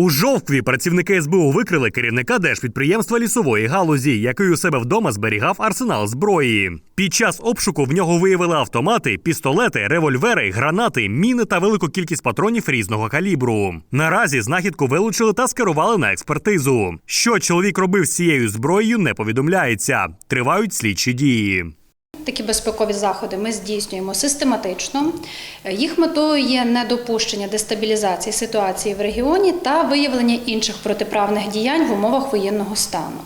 У жовтві працівники СБУ викрили керівника держпідприємства лісової галузі, який у себе вдома зберігав арсенал зброї. Під час обшуку в нього виявили автомати, пістолети, револьвери, гранати, міни та велику кількість патронів різного калібру. Наразі знахідку вилучили та скерували на експертизу. Що чоловік робив з цією зброєю, не повідомляється. Тривають слідчі дії. Такі безпекові заходи ми здійснюємо систематично. Їх метою є недопущення дестабілізації ситуації в регіоні та виявлення інших протиправних діянь в умовах воєнного стану.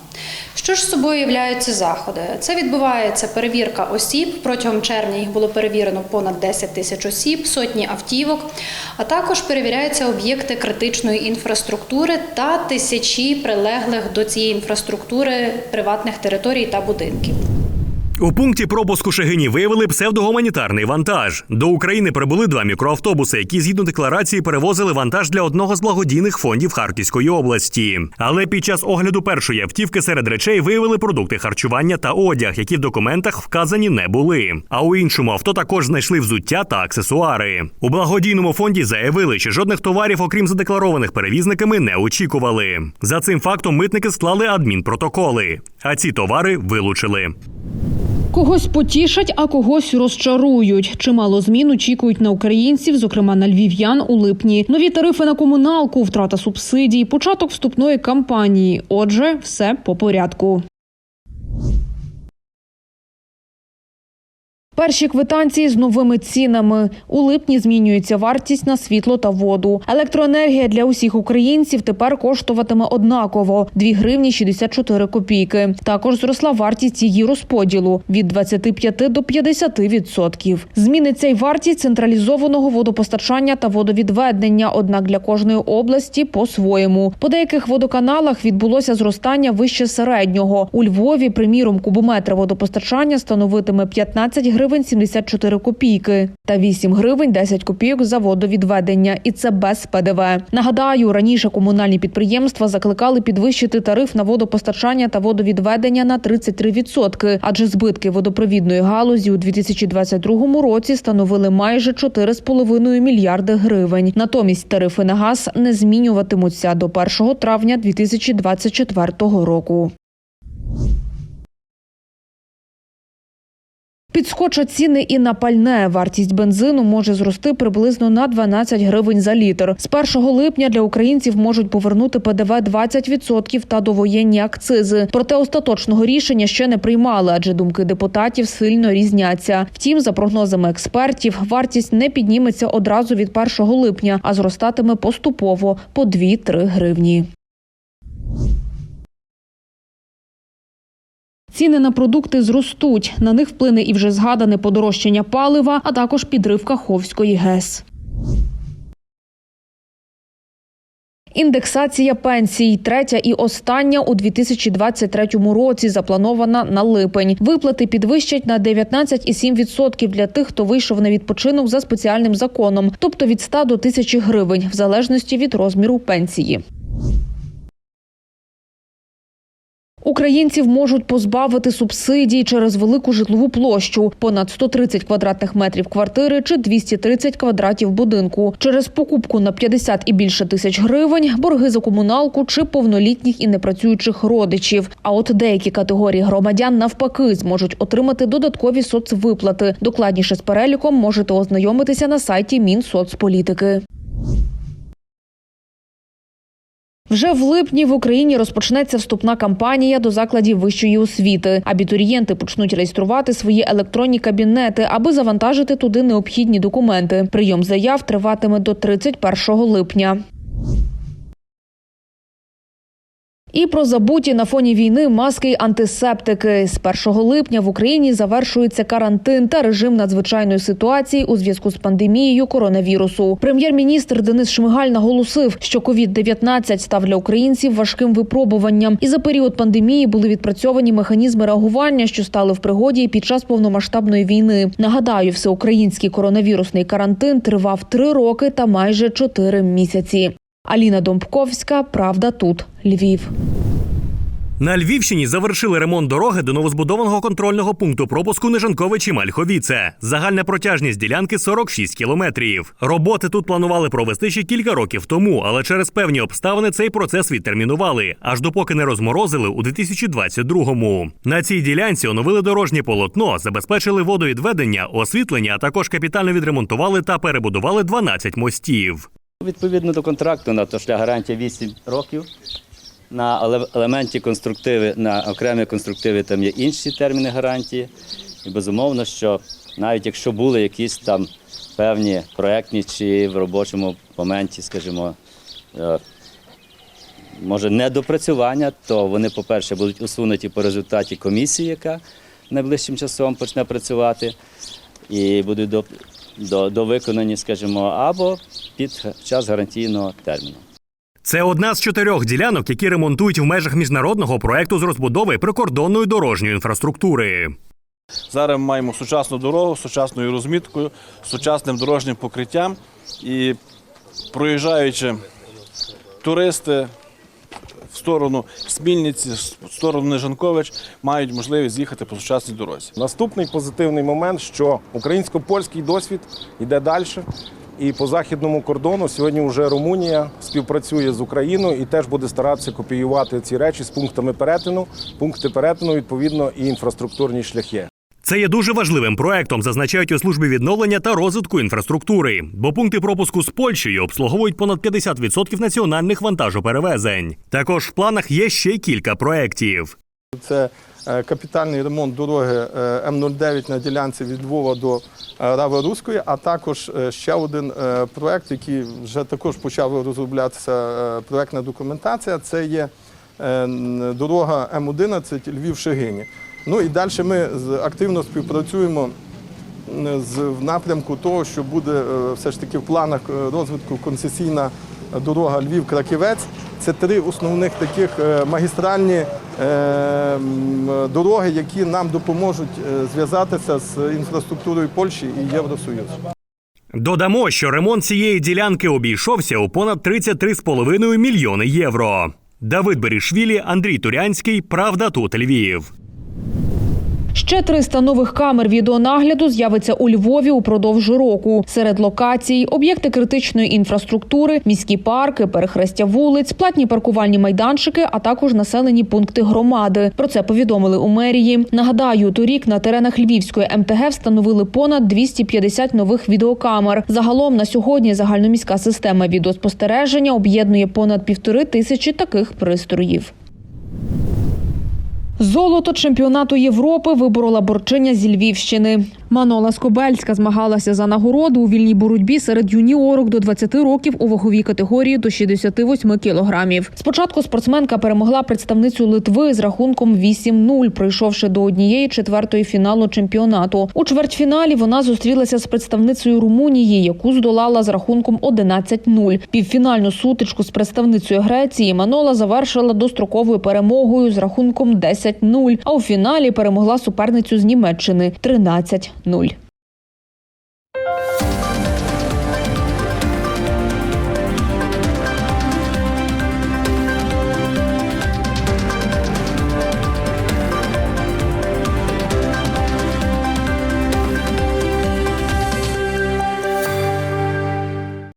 Що ж собою являються заходи? Це відбувається перевірка осіб. Протягом червня їх було перевірено понад 10 тисяч осіб, сотні автівок, а також перевіряються об'єкти критичної інфраструктури та тисячі прилеглих до цієї інфраструктури приватних територій та будинків. У пункті пропуску Шегині виявили псевдогуманітарний вантаж. До України прибули два мікроавтобуси, які згідно декларації перевозили вантаж для одного з благодійних фондів Харківської області. Але під час огляду першої автівки серед речей виявили продукти харчування та одяг, які в документах вказані не були. А у іншому авто також знайшли взуття та аксесуари. У благодійному фонді заявили, що жодних товарів, окрім задекларованих перевізниками, не очікували. За цим фактом митники склали адмінпротоколи, а ці товари вилучили. Когось потішать, а когось розчарують. Чимало змін очікують на українців, зокрема на львів'ян у липні. Нові тарифи на комуналку, втрата субсидій, початок вступної кампанії. Отже, все по порядку. Перші квитанції з новими цінами. У липні змінюється вартість на світло та воду. Електроенергія для усіх українців тепер коштуватиме однаково 2 гривні 64 копійки. Також зросла вартість її розподілу від 25 до 50 відсотків. Зміниться й вартість централізованого водопостачання та водовідведення. Однак для кожної області по-своєму. По деяких водоканалах відбулося зростання вище середнього. У Львові, приміром, кубометр водопостачання становитиме 15 гривень 74 копійки та 8 гривень 10 копійок за водовідведення. І це без ПДВ. Нагадаю, раніше комунальні підприємства закликали підвищити тариф на водопостачання та водовідведення на 33%, адже збитки водопровідної галузі у 2022 році становили майже 4,5 мільярди гривень. Натомість тарифи на газ не змінюватимуться до 1 травня 2024 року. Підскочать ціни і на пальне. Вартість бензину може зрости приблизно на 12 гривень за літр. З 1 липня для українців можуть повернути ПДВ 20% та довоєнні акцизи. Проте остаточного рішення ще не приймали, адже думки депутатів сильно різняться. Втім, за прогнозами експертів, вартість не підніметься одразу від 1 липня, а зростатиме поступово по 2-3 гривні. Ціни на продукти зростуть. На них вплине і вже згадане подорожчання палива, а також підрив Каховської ГЕС. Індексація пенсій, третя і остання у 2023 році, запланована на липень. Виплати підвищать на 19,7% для тих, хто вийшов на відпочинок за спеціальним законом, тобто від 100 до 1000 гривень, в залежності від розміру пенсії. Українців можуть позбавити субсидій через велику житлову площу – понад 130 квадратних метрів квартири чи 230 квадратів будинку. Через покупку на 50 і більше тисяч гривень, борги за комуналку чи повнолітніх і непрацюючих родичів. А от деякі категорії громадян навпаки зможуть отримати додаткові соцвиплати. Докладніше з переліком можете ознайомитися на сайті Мінсоцполітики. Вже в липні в Україні розпочнеться вступна кампанія до закладів вищої освіти. Абітурієнти почнуть реєструвати свої електронні кабінети, аби завантажити туди необхідні документи. Прийом заяв триватиме до 31 липня. І про забуті на фоні війни маски й антисептики. З 1 липня в Україні завершується карантин та режим надзвичайної ситуації у зв'язку з пандемією коронавірусу. Прем'єр-міністр Денис Шмигаль наголосив, що COVID-19 став для українців важким випробуванням, і за період пандемії були відпрацьовані механізми реагування, що стали в пригоді під час повномасштабної війни. Нагадаю, всеукраїнський коронавірусний карантин тривав три роки та майже чотири місяці. Аліна Домбковська, Правда, тут Львів. На Львівщині завершили ремонт дороги до новозбудованого контрольного пункту пропуску Нежанковичі Мальховіце. Загальна протяжність ділянки 46 кілометрів. Роботи тут планували провести ще кілька років тому, але через певні обставини цей процес відтермінували, аж допоки не розморозили у 2022-му. На цій ділянці оновили дорожнє полотно, забезпечили водовідведення, освітлення, а також капітально відремонтували та перебудували 12 мостів. Відповідно до контракту на то шлях гарантія 8 років. На елементі конструктиви, на окремі конструктиви там є інші терміни гарантії. І безумовно, що навіть якщо були якісь там певні проектні чи в робочому моменті, скажімо, е, може недопрацювання, то вони, по-перше, будуть усунуті по результаті комісії, яка найближчим часом почне працювати, і будуть до, до, довиконані, скажімо, або під час гарантійного терміну. Це одна з чотирьох ділянок, які ремонтують в межах міжнародного проекту з розбудови прикордонної дорожньої інфраструктури. Зараз ми маємо сучасну дорогу сучасною розміткою, сучасним дорожнім покриттям. І проїжджаючи туристи в сторону Смільниці, в сторону Нежанкович, мають можливість з'їхати по сучасній дорозі. Наступний позитивний момент, що українсько-польський досвід йде далі. І по західному кордону сьогодні вже Румунія співпрацює з Україною і теж буде старатися копіювати ці речі з пунктами перетину. Пункти перетину відповідно і інфраструктурні шляхи. Це є дуже важливим проектом, зазначають у службі відновлення та розвитку інфраструктури, бо пункти пропуску з Польщею обслуговують понад 50% національних вантажоперевезень. Також в планах є ще кілька проєктів. Це е, капітальний ремонт дороги е, М09 на ділянці від Львова до е, Рави Руської, а також ще один проект, який вже також почав розроблятися проектна документація. Це є дорога М11 Львів-Шегині. Ну і далі ми активно співпрацюємо з в напрямку того, що буде е, все ж таки в планах е, розвитку концесійна дорога Львів-Краківець. Це три основних таких е, магістральні дороги, які нам допоможуть зв'язатися з інфраструктурою Польщі і Євросоюзу. Додамо, що ремонт цієї ділянки обійшовся у понад 33,5 мільйони євро. Давид Берішвілі, Андрій Турянський. Правда тут Львів. Ще 300 нових камер відеонагляду з'явиться у Львові упродовж року. Серед локацій об'єкти критичної інфраструктури, міські парки, перехрестя вулиць, платні паркувальні майданчики, а також населені пункти громади. Про це повідомили у мерії. Нагадаю, торік на теренах Львівської МТГ встановили понад 250 нових відеокамер. Загалом на сьогодні загальноміська система відеоспостереження об'єднує понад півтори тисячі таких пристроїв. Золото чемпіонату Європи виборола борчиня зі Львівщини. Манола Скобельська змагалася за нагороду у вільній боротьбі серед юніорок до 20 років у ваговій категорії до 68 кілограмів. Спочатку спортсменка перемогла представницю Литви з рахунком 8-0, пройшовши до однієї четвертої фіналу чемпіонату. У чвертьфіналі вона зустрілася з представницею Румунії, яку здолала з рахунком 11-0. Півфінальну сутичку з представницею Греції Манола завершила достроковою перемогою з рахунком 10-0, а у фіналі перемогла суперницю з Німеччини 13-0.